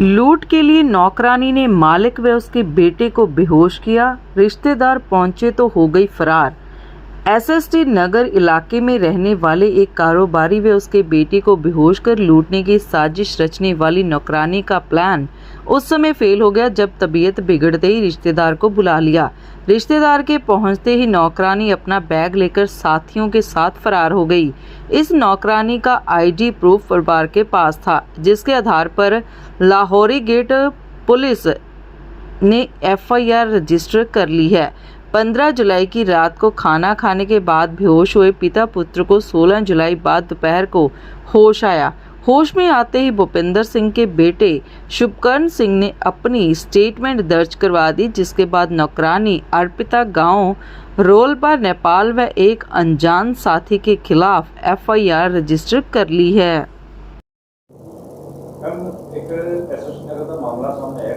लूट के लिए नौकरानी ने मालिक व उसके बेटे को बेहोश किया। रिश्तेदार पहुँचे तो हो गई फरार। एसएसटी नगर इलाके में रहने वाले एक कारोबारी व उसके बेटे को बेहोश कर लूटने की साजिश रचने वाली नौकरानी का प्लान उस समय फेल हो गया जब तबीयत बिगड़ते ही रिश्तेदार को बुला लिया। रिश्तेदार के पहुँचते ही नौकरानी अपना बैग लेकर साथियों के साथ फरार हो गई। इस नौकरानी का आईडी प्रूफ परिवार के पास था, जिसके आधार पर लाहौरी गेट पुलिस ने एफआईआर रजिस्टर कर ली है। 15 जुलाई की रात को खाना खाने के बाद बेहोश हुए पिता पुत्र को 16 जुलाई बाद दोपहर को होश आया। होश में आते ही भूपेंद्र सिंह के बेटे शुभकर्ण सिंह ने अपनी स्टेटमेंट दर्ज करवा दी, जिसके बाद नौकरानी अर्पिता गाँव रोल पर नेपाल व एक अनजान साथी के खिलाफ एफआईआर रजिस्टर कर ली है। मामला सामने आया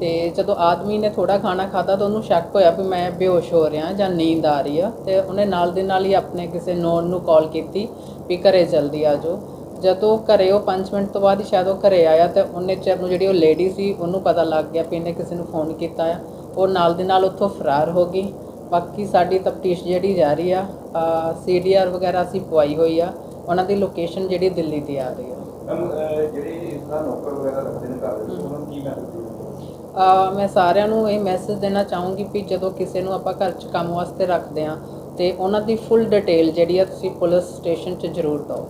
ਤੇ ਜਦੋਂ ਆਦਮੀ ਨੇ ਥੋੜਾ ਖਾਣਾ ਖਾਦਾ ਤਾਂ ਉਹਨੂੰ ਸ਼ੱਕ ਹੋਇਆ ਵੀ ਮੈਂ ਬੇਹੋਸ਼ ਹੋ ਰਿਹਾ ਜਾਂ ਨੀਂਦ ਆ ਰਹੀ ਆ। ਤੇ ਉਹਨੇ ਨਾਲ ਦੇ ਨਾਲ ਹੀ ਆਪਣੇ ਕਿਸੇ ਨੋਨ ਨੂੰ ਕਾਲ ਕੀਤੀ ਵੀ ਘਰੇ ਜਲਦੀ ਆ ਜਾਓ। ਜਦੋਂ ਘਰੇ ਉਹ 5 ਮਿੰਟ ਤੋਂ ਬਾਅਦ ਹੀ ਸ਼ਾਇਦ ਉਹ ਘਰੇ ਆਇਆ ਤੇ ਉਹਨੇ ਚਿਰ ਨੂੰ ਜਿਹੜੀ ਉਹ ਲੇਡੀ ਸੀ ਉਹਨੂੰ ਪਤਾ ਲੱਗ ਗਿਆ ਵੀ ਇਹਨੇ ਕਿਸੇ ਨੂੰ ਫੋਨ ਕੀਤਾ ਆ। ਉਹ ਨਾਲ ਦੇ ਨਾਲ ਉੱਥੋਂ ਫਰਾਰ ਹੋ ਗਈ। ਬਾਕੀ ਸਾਡੀ ਤਫਤੀਸ਼ ਜਿਹੜੀ ਜਾਰੀ ਆ ਸੀਡੀਆਰ ਵਗੈਰਾ ਅਸੀਂ ਪਵਾਈ ਹੋਈ ਆ। ਉਹਨਾਂ ਦੀ ਲੋਕੇਸ਼ਨ ਜਿਹੜੀ ਦਿੱਲੀ ਦੀ ਆ ਰਹੀ ਆ। ਮੈਮ ਜਿਹੜੇ ਇਸ ਦਾ ਨੌਕਰ ਵਗੈਰਾ ਰੱਖਦੇ ਨੇ ਘਰ ਦੇ ਵਿੱਚ ਉਹਨਾਂ ਨੂੰ ਕੀ ਮੈਸੇਜ ਦਿਓ ਅਹ ਮੈਂ ਸਾਰਿਆਂ ਨੂੰ ਇਹ ਮੈਸੇਜ ਦੇਣਾ ਚਾਹੂੰਗੀ ਵੀ ਜਦੋਂ ਕਿਸੇ ਨੂੰ ਆਪਾਂ ਘਰ 'ਚ ਕੰਮ ਵਾਸਤੇ ਰੱਖਦੇ ਆ ਤੇ ਉਹਨਾਂ ਦੀ ਫੁੱਲ ਡਿਟੇਲ ਜਿਹੜੀ ਆ ਤੁਸੀਂ ਪੁਲਿਸ ਸਟੇਸ਼ਨ 'ਚ ਜ਼ਰੂਰ ਦਿਓ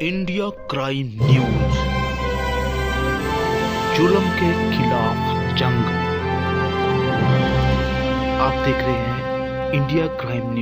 इंडिया क्राइम न्यूज जुल्म के खिलाफ जंग आप देख रहे हैं इंडिया क्राइम न्यूज